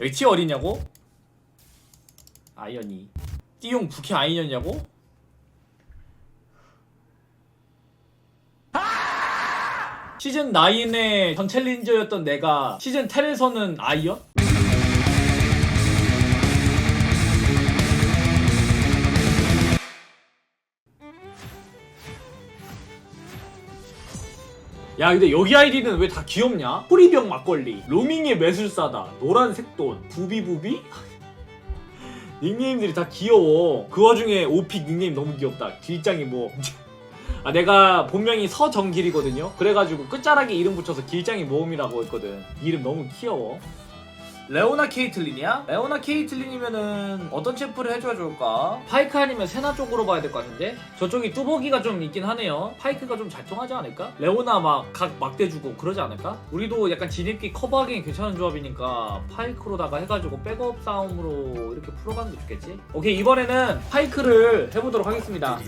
여기 티 어디냐고? 아이언이 띠용 부캐 아이언이냐고? 시즌 9의 전 챌린저였던 내가 시즌 10에서는 아이언? 야 근데 여기 아이디는 왜 다 귀엽냐? 호리병 막걸리, 로밍의 매술사다, 노란색 돈, 부비부비? 닉네임들이 다 귀여워. 그 와중에 오픽 닉네임 너무 귀엽다. 길장이 뭐. 아 내가 본명이 서정길이거든요. 그래가지고 끝자락에 이름 붙여서 길장이 모음이라고 했거든. 이름 너무 귀여워. 레오나 케이틀린이야? 레오나 케이틀린이면은 어떤 챔프를 해줘야 좋을까? 파이크 아니면 세나 쪽으로 봐야 될 것 같은데? 저쪽이 뚜벅이가 좀 있긴 하네요. 파이크가 좀 잘 통하지 않을까? 레오나 막 각 막대주고 그러지 않을까? 우리도 약간 진입기 커버하기 괜찮은 조합이니까 파이크로다가 해가지고 백업 싸움으로 이렇게 풀어가는 게 좋겠지? 오케이 이번에는 파이크를 해보도록 하겠습니다.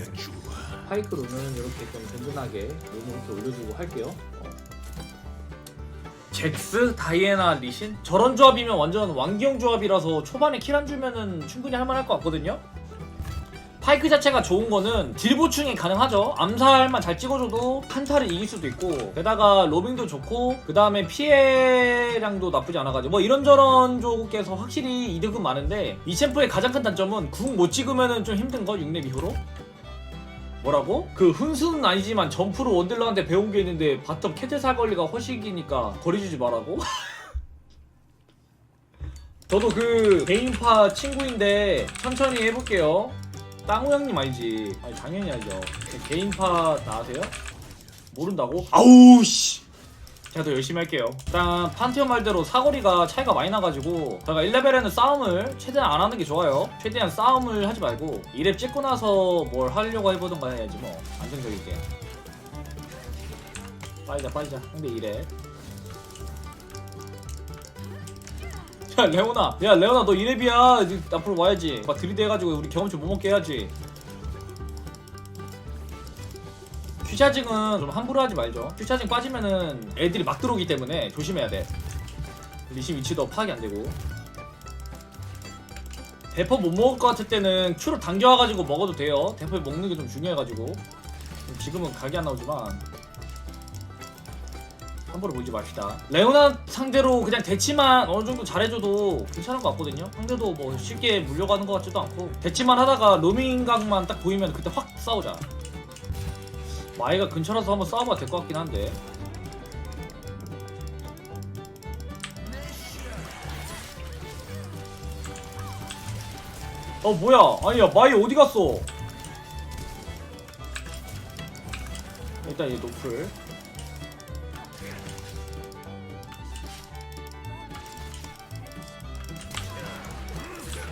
파이크로는 이렇게 좀 든든하게 몸을 이렇게 올려주고 할게요. 어. 잭스, 다이애나, 리신? 저런 조합이면 완전 왕기형 조합이라서 초반에 킬 안 주면은 충분히 할만할 것 같거든요? 파이크 자체가 좋은 거는 딜 보충이 가능하죠. 암살만 잘 찍어줘도 한타를 이길 수도 있고 게다가 로빙도 좋고 그 다음에 피해량도 나쁘지 않아가지고 뭐 이런저런 쪽에서 확실히 이득은 많은데 이 챔프의 가장 큰 단점은 궁 못 찍으면은 좀 힘든 거 6렙 이후로 뭐라고? 그 훈수는 아니지만 점프로 원딜러한테 배운 게 있는데 바텀 캐틀 살걸리가 허식이니까 거리주지 말라고? 저도 그 개인파 친구인데 천천히 해볼게요. 땅우 형님 아니지? 아니 당연히 알죠. 그 개인파 나세요? 모른다고? 아우 씨. 제가 더 열심히 할게요. 일단 판테온 말대로 사거리가 차이가 많이 나가지고 제가 1레벨에는 싸움을 최대한 안 하는 게 좋아요. 최대한 싸움을 하지 말고 2렙 찍고 나서 뭘 하려고 해보던가 해야지 뭐 안정적이게. 빠지자 빠지자 상대 2렙. 야 레오나 야 레오나 너 2렙이야 앞으로 와야지 막 들이대가지고 우리 경험치 못 먹게 해야지 큐차징은 좀 함부로 하지 말죠. 큐차징 빠지면은 애들이 막 들어오기 때문에 조심해야 돼. 리신 위치도 파악이 안 되고. 대포 못 먹을 것 같을 때는 큐를 당겨와가지고 먹어도 돼요. 대포 먹는 게 좀 중요해가지고. 지금은 각이 안 나오지만. 함부로 보지 맙시다. 레오나 상대로 그냥 대치만 어느 정도 잘해줘도 괜찮은 것 같거든요. 상대도 뭐 쉽게 물려가는 것 같지도 않고. 대치만 하다가 로밍각만 딱 보이면 그때 확 싸우자. 마이가 근처라서 한번 싸워봐도 될 것 같긴 한데. 어 뭐야? 아니야 마이 어디 갔어? 일단 이 노플.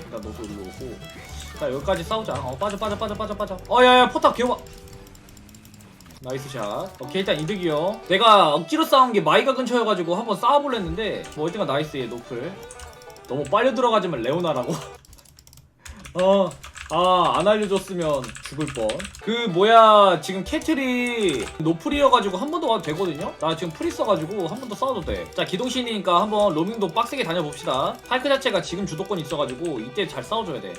일단 너도 일로 오고 자 여기까지 싸우자 어 빠져 빠져 빠져 빠져 빠져 어 야야 포탑 개와 나이스 샷 오케이 일단 이득이요 내가 억지로 싸운 게 마이가 근처여가지고 한번 싸워볼려 했는데 뭐 일단 나이스 얘 노플 너무 빨려 들어가지면 레오나라고 어 아, 안 알려줬으면 죽을 뻔. 그, 뭐야, 지금 캐틀이 노플이어가지고 한 번 더 가도 되거든요? 나 지금 풀 있어가지고 한 번 더 싸워도 돼. 자, 기동신이니까 한번 로밍도 빡세게 다녀봅시다. 파이크 자체가 지금 주도권이 있어가지고 이때 잘 싸워줘야 돼.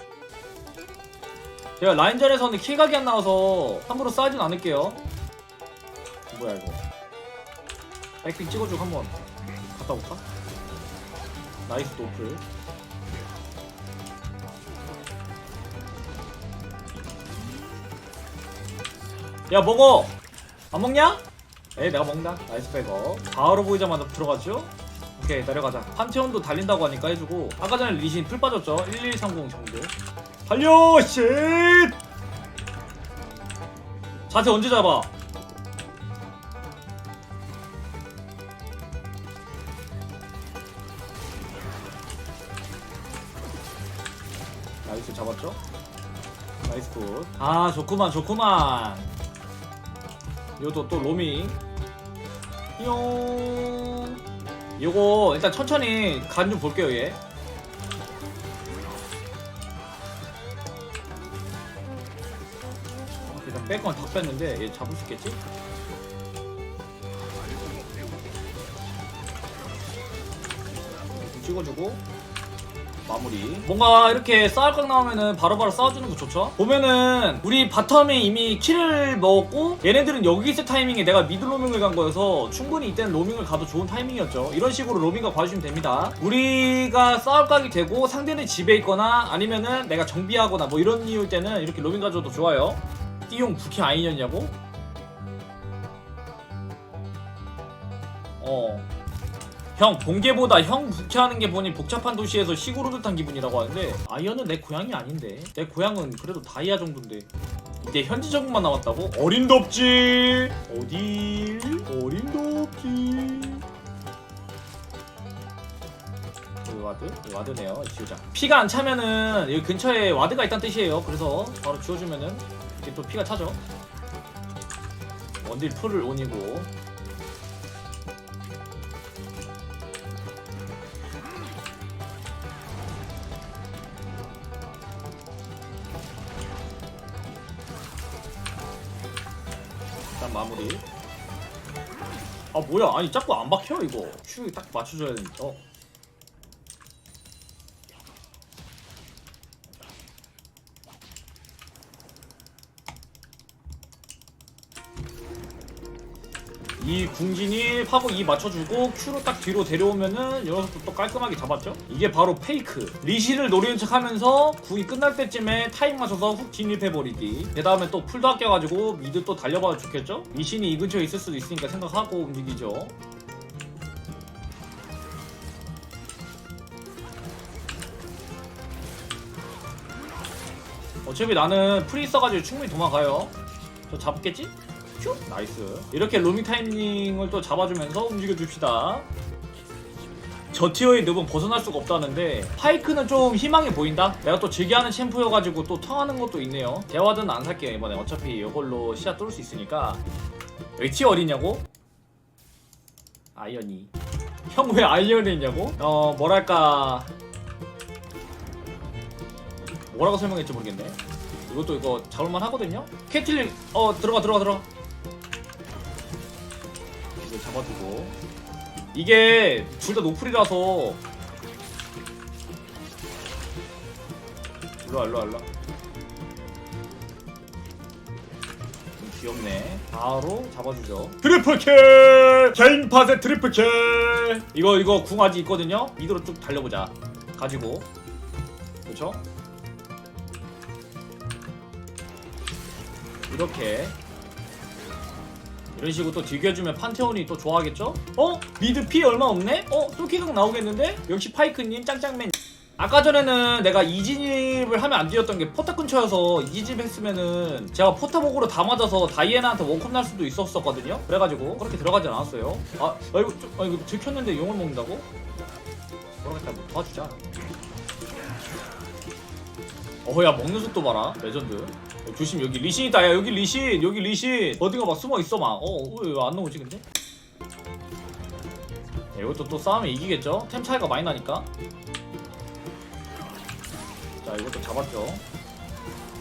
제가 라인전에서는 킬각이 안 나와서 함부로 싸우진 않을게요. 뭐야, 이거. 백핑 찍어주고 한번 갔다 올까? 나이스 노플. 야 먹어! 안 먹냐? 에이 내가 먹는다. 나이스 백업. 바로 보이자마자 들어가죠? 오케이 내려가자. 판테온도 달린다고 하니까 해주고. 아까 전에 리신 풀 빠졌죠? 1130 정도. 달려 쉣! 자세 언제 잡아 나이스 잡았죠? 나이스 굿. 아 좋구만 좋구만. 요도 또 로미. 용. 요거 일단 천천히 간 좀 볼게요 얘. 어, 일단 뺄 건 다 뺐는데 얘 잡을 수 있겠지? 좀 찍어주고 마무리. 뭔가 이렇게 싸울 각 나오면은 바로바로 싸워주는 거 좋죠? 보면은 우리 바텀이 이미 킬을 먹었고 얘네들은 여기 있을 타이밍에 내가 미드 로밍을 간 거여서 충분히 이때는 로밍을 가도 좋은 타이밍이었죠. 이런 식으로 로밍각 봐주시면 됩니다. 우리가 싸울 각이 되고 상대는 집에 있거나 아니면은 내가 정비하거나 뭐 이런 이유일 때는 이렇게 로밍 가져도 좋아요. 띠용 부캐 아니었냐고? 어 형 본게보다 형 부캐하는 게 보니 복잡한 도시에서 시골 듯한 기분이라고 하는데 아이언은 내 고향이 아닌데. 내 고향은 그래도 다이아 정도인데. 이제 현지 적응만 남았다고? 없지. 어딜 없지. 여기 와드? 여기 와드네요 지우자 피가 안 차면은 여기 근처에 와드가 있다는 뜻이에요. 그래서 바로 지워주면은 이게 또 피가 차죠. 원딜 풀을 온이고 마무리. 아 뭐야? 아니 자꾸 안 박혀 이거. 슈딱 맞춰줘야 되니까. 어. 이 궁진이 파고 이 맞춰주고 Q로 딱 뒤로 데려오면은 이 녀석도 또 깔끔하게 잡았죠? 이게 바로 페이크 리시를 노리는 척 하면서 궁이 끝날 때쯤에 타임 맞춰서 훅 진입해버리기 그 다음에 또 풀도 아껴가지고 미드 또 달려봐도 좋겠죠? 리신이 이 근처에 있을 수도 있으니까 생각하고 움직이죠 어차피 나는 프리 있어가지고 충분히 도망가요 저 잡겠지? 큐? 나이스. 이렇게 로밍 타이밍을 또 잡아주면서 움직여줍시다. 저 티어의 늪은 벗어날 수가 없다는데 파이크는 좀 희망이 보인다? 내가 또 즐겨하는 챔프여가지고 또 텅하는 것도 있네요. 대화드는 안 살게요 이번에 어차피 이걸로 시야 뚫을 수 있으니까. 여기 티어 어디냐고? 아이언이. 형 왜 아이언에 있냐고? 어 뭐랄까. 뭐라고 설명했지 모르겠네. 이것도 이거 잡을만 하거든요? 캐틀린 어 들어가 들어가 들어가 잡아주고. 이게 둘 다 노플이라서. 일로와 일로와 일로와. 좀 귀엽네. 바로 잡아주죠. 트리플킬! 개인팟의 트리플킬! 이거 이거 궁 아직 있거든요? 미드로 쭉 달려보자. 가지고. 그렇죠 이렇게 이런 식으로 또 즐겨주면 판테온이 또 좋아하겠죠? 어? 미드 피 얼마 없네? 어? 뚫기각 나오겠는데? 역시 파이크님 짱짱맨 아까 전에는 내가 이진입을 하면 안 되었던 게 포탑 근처여서 이진입 했으면은 제가 포탑목으로 다 맞아서 다이애나한테 원컵 날 수도 있었었거든요? 그래가지고 그렇게 들어가진 않았어요 아, 아 이거 좀, 아 이거 들켰는데 용을 먹는다고? 모르겠다 뭐 도와주자. 어야 먹는 속도 봐라 레전드. 어, 조심 여기 리신 있다. 야 여기 리신 여기 리신. 어디가 막 숨어 있어 막어왜안 나오지 근데? 야, 이것도 또 싸우면 이기겠죠? 템 차이가 많이 나니까. 자 이것도 잡았죠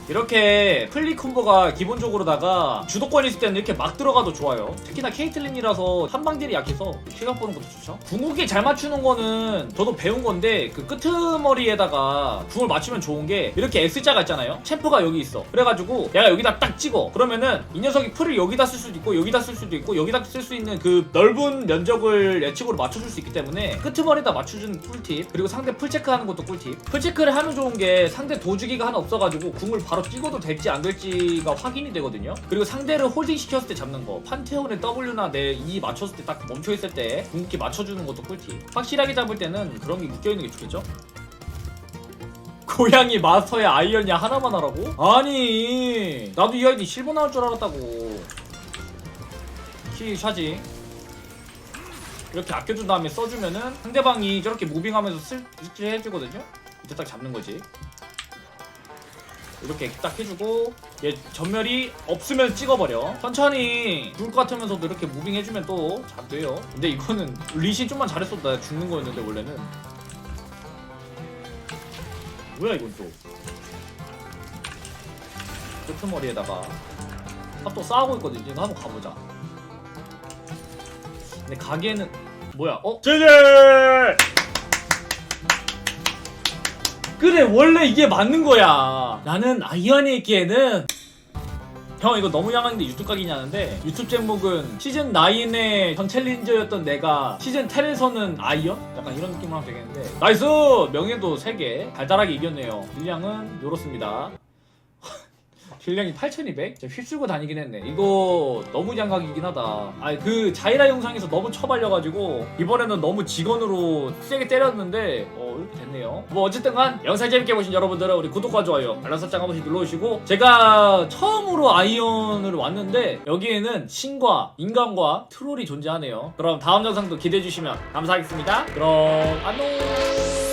이렇게 플리 콤보가 기본적으로다가 주도권 있을 때는 이렇게 막 들어가도 좋아요. 특히나 케이틀린이라서 한방딜이 약해서 시각 보는 것도 좋죠. 궁극기 잘 맞추는 거는 저도 배운 건데 그 끄트머리에다가 궁을 맞추면 좋은 게 이렇게 X자가 있잖아요. 챔프가 여기 있어. 그래가지고 내가 여기다 딱 찍어. 그러면은 이 녀석이 풀을 여기다 쓸 수도 있고 여기다 쓸 수도 있고 여기다 쓸 수 있는 그 넓은 면적을 예측으로 맞춰줄 수 있기 때문에 끄트머리에다 맞춰주는 꿀팁 그리고 상대 풀 체크하는 것도 꿀팁. 풀 체크를 하면 좋은 게 상대 도주기가 하나 없어가지고 궁을 바로 찍어도 될지 안 될지가 확인이 되거든요. 그리고 상대를 홀딩 시켰을 때 잡는 거. 판테온의 W나 내 E 맞췄을 때 딱 멈춰 있을 때 궁극기 맞춰주는 것도 꿀팁. 확실하게 잡을 때는 그런 게 묶여 있는 게 좋겠죠. 고양이 마스터의 아이언이 하나만 하라고? 아니 나도 이 아이디 실버 나올 줄 알았다고 키 샤지 이렇게 아껴준 다음에 써주면은 상대방이 저렇게 무빙하면서 쓸 해주거든요 이때 딱 잡는 거지 이렇게 딱 해주고 얘 전멸이 없으면 찍어버려. 천천히 죽을 것 같으면서도 이렇게 무빙 해주면 또 잘 돼요. 근데 이거는 리신 좀만 잘했어도 나 죽는 거였는데 원래는. 뭐야 이건 또. 끄트머리에다가 아, 또 싸우고 있거든. 이제 한번 가보자. 근데 가게는 뭐야? 어? 제제 그래 원래 이게 맞는 거야. 나는 아이언이 있기에는 형 이거 너무 양한데 유튜브 각이냐는데 유튜브 제목은 시즌 9의 전 챌린저였던 내가 시즌 10에서는 아이언? 약간 이런 느낌으로 하면 되겠는데. 나이스! 명예도 3개. 달달하게 이겼네요. 딜량은 요렇습니다 딜량이 8200? 진짜 휩쓸고 다니긴 했네. 이거 너무 양각이긴 하다. 아니 그 자이라 영상에서 너무 처발려가지고 이번에는 너무 직원으로 세게 때렸는데 어 이렇게 됐네요. 뭐 어쨌든 간 영상 재밌게 보신 여러분들은 우리 구독과 좋아요 알람 설정 한 번씩 눌러주시고 제가 처음으로 아이언을 왔는데 여기에는 신과 인간과 트롤이 존재하네요. 그럼 다음 영상도 기대해주시면 감사하겠습니다. 그럼 안녕